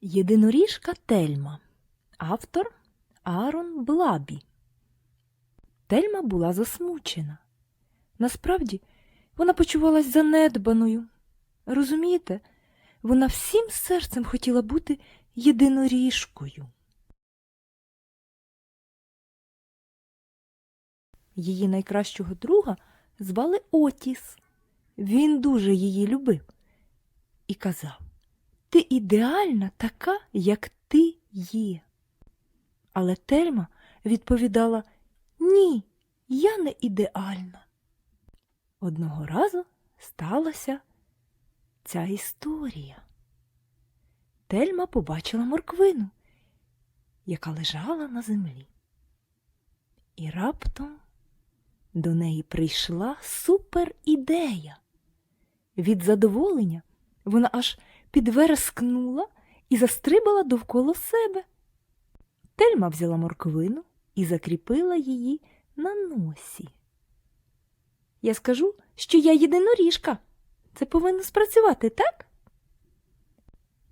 Єдиноріжка Тельма. Автор Аарон Блабі. Тельма була засмучена. Насправді, вона почувалась занедбаною. Розумієте, вона всім серцем хотіла бути єдиноріжкою. Її найкращого друга звали Отіс. Він дуже її любив і казав Ти ідеальна така, як ти є. Але Тельма відповідала Ні, я не ідеальна. Одного разу сталася ця історія. Тельма побачила морквину, яка лежала на землі. І раптом до неї прийшла суперідея. Від задоволення вона аж підверескнула і застрибала довкола себе. Тельма взяла морквину і закріпила її на носі. Я скажу, що я єдиноріжка. Це повинно спрацювати, так?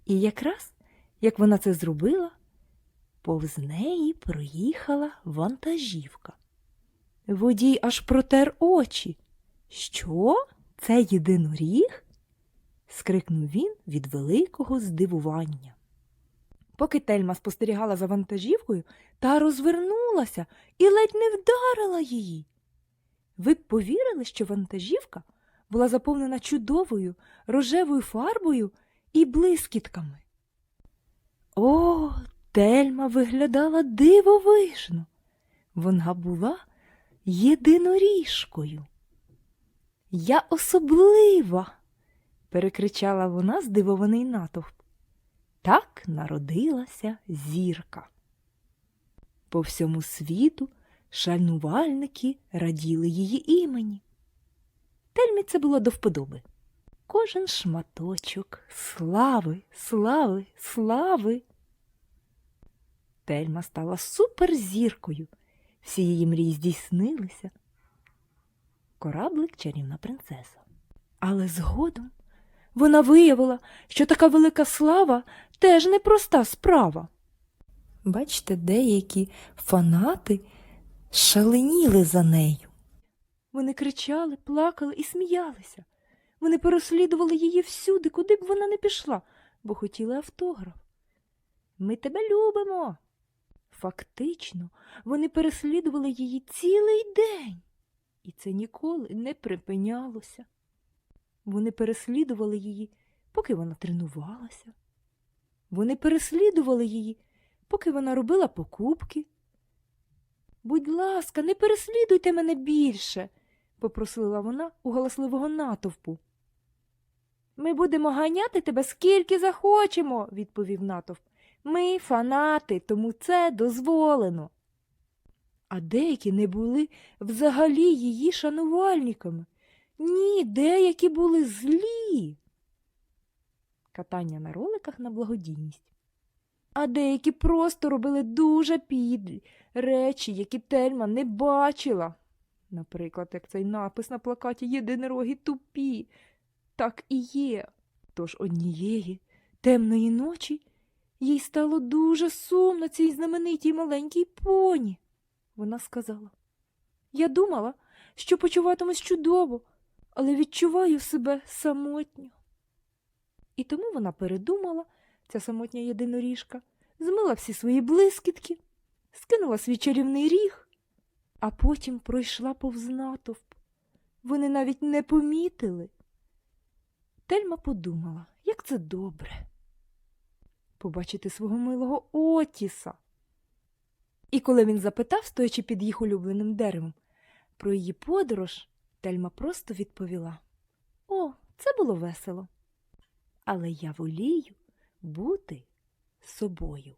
І якраз, як вона це зробила, повз неї проїхала вантажівка. Водій аж протер очі. Що? Це єдиноріг? Скрикнув він від великого здивування. Поки Тельма спостерігала за вантажівкою, та розвернулася і ледь не вдарила її. Ви б повірили, що вантажівка була заповнена чудовою рожевою фарбою і блискітками. О, Тельма виглядала дивовижно. Вона була єдиноріжкою. Я особлива, перекричала вона здивований натовп. Так народилася зірка. По всьому світу шанувальники раділи її імені. Тельмі це було до вподоби. Кожен шматочок слави, слави, слави. Тельма стала суперзіркою. Всі її мрії здійснилися. Кораблик чарівна принцеса. Але згодом вона виявила, що така велика слава теж непроста справа. Бачите, деякі фанати шаленіли за нею. Вони кричали, плакали і сміялися. Вони переслідували її всюди, куди б вона не пішла, бо хотіли автограф. Ми тебе любимо. Фактично, вони переслідували її цілий день, і це ніколи не припинялося. Вони переслідували її, поки вона тренувалася. Вони переслідували її, поки вона робила покупки. Будь ласка, не переслідуйте мене більше, попросила вона у галасливого натовпу. Ми будемо ганяти тебе скільки захочемо, відповів натовп. Ми фанати, тому це дозволено. А деякі не були взагалі її шанувальниками. Ні, деякі були злі. Катання на роликах на благодійність. А деякі просто робили дуже підлі речі, які Тельма не бачила. Наприклад, як цей напис на плакаті Єдинорогі тупі. Так і є. Тож однієї темної ночі їй стало дуже сумно цій знаменитій маленькій поні. Вона сказала Я думала, що почуватимусь чудово, але відчуваю себе самотньо. І тому вона передумала, ця самотня єдиноріжка, змила всі свої блискітки, скинула свій чарівний ріг, а потім пройшла повз натовп. Вони навіть не помітили. Тельма подумала, як це добре побачити свого милого Отіса. І коли він запитав, стоячи під їх улюбленим деревом, про її подорож, Тельма просто відповіла О, це було весело. Але я волію бути собою.